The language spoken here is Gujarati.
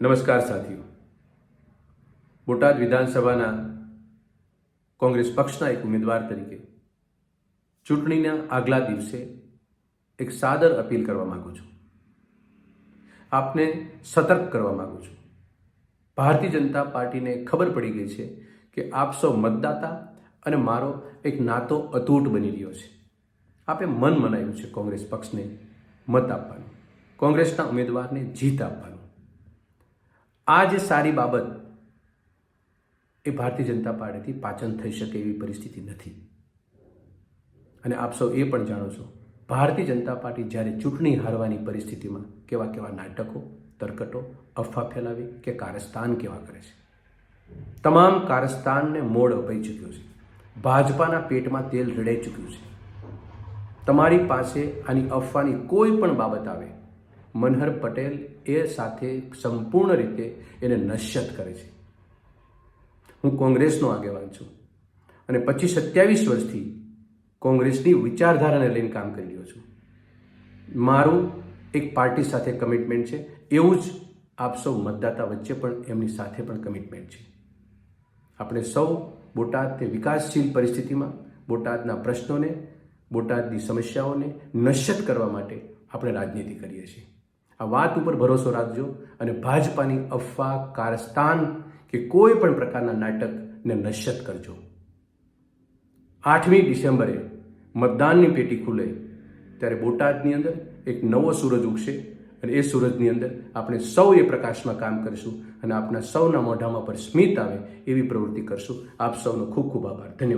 નમસ્કાર સાથીઓ. બોટાદ વિધાનસભાના કોંગ્રેસ પક્ષના એક ઉમેદવાર તરીકે ચૂંટણીના આગલા દિવસે એક સાદર અપીલ કરવા માગું છું. આપને સતર્ક કરવા માગું છું. ભારતીય જનતા પાર્ટીને ખબર પડી ગઈ છે કે આપ સૌ મતદાતા અને મારો એક નાતો અતૂટ બની રહ્યો છે. આપે મન મનાવ્યું છે કોંગ્રેસ પક્ષને મત આપવાનું. કોંગ્રેસના ઉમેદવારને જીત આપવાનું. આ જે સારી બાબત એ ભારતીય જનતા પાર્ટીથી પાચન થઈ શકે એવી પરિસ્થિતિ નથી. અને આપ સૌ એ પણ જાણો છો, ભારતીય જનતા પાર્ટી જ્યારે ચૂંટણી હારવાની પરિસ્થિતિમાં કેવા કેવા નાટકો, તરકટો, અફવા ફેલાવી કે કારસ્તાન કેવા કરે છે. તમામ કારસ્તાનને મોડ અપાઈ ચૂક્યો છે. ભાજપાના પેટમાં તેલ રેડાઈ ચૂક્યું છે. તમારી પાસે આની અફવાની કોઈ પણ બાબત આવે મનહર પટેલ એ સાથે સંપૂર્ણ રીતે એને નશ્યત કરે છે. હું કોંગ્રેસનો આગેવાન છું અને પચીસ સત્યાવીસ વર્ષથી કોંગ્રેસની વિચારધારાને લઈને કામ કરી રહ્યો છું. મારું એક પાર્ટી સાથે કમિટમેન્ટ છે, એવું જ આપ સૌ મતદાતા વચ્ચે પણ એમની સાથે પણ કમિટમેન્ટ છે. આપણે સૌ બોટાદ તે વિકાસશીલ પરિસ્થિતિમાં, બોટાદના પ્રશ્નોને, બોટાદની સમસ્યાઓને નશ્યત કરવા માટે આપણે રાજનીતિ કરીએ છીએ. આ વાત ઉપર ભરોસો રાખજો અને ભાજપાની અફવા કારસ્તાન કે કોઈ પણ પ્રકારના નાટકને નશ્યત કરજો. આઠમી ડિસેમ્બરે મતદાનની પેટી ખુલે ત્યારે બોટાદની અંદર એક નવો સૂરજ ઉગશે અને એ સૂરજની અંદર આપણે સૌ એ પ્રકાશમાં કામ કરીશું અને આપણા સૌના મોઢામાં પર સ્મિત આવે એવી પ્રવૃત્તિ કરશું. આપ સૌનો ખૂબ ખૂબ આભાર. ધન્યવાદ.